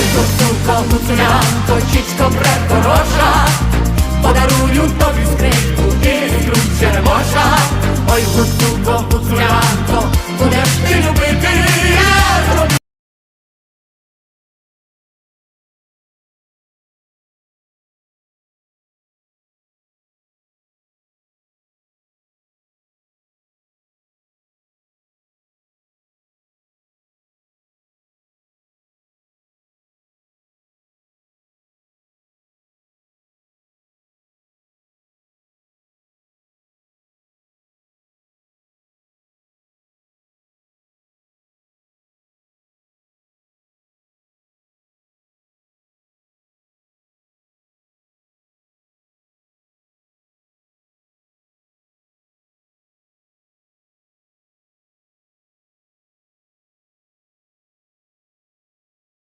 Ой, гуцулко, гуцулянко, чічко предорожа, подарую тобі скрипку і скрут черемоша. Ой, гуцулко, гуцулянко, будеш ти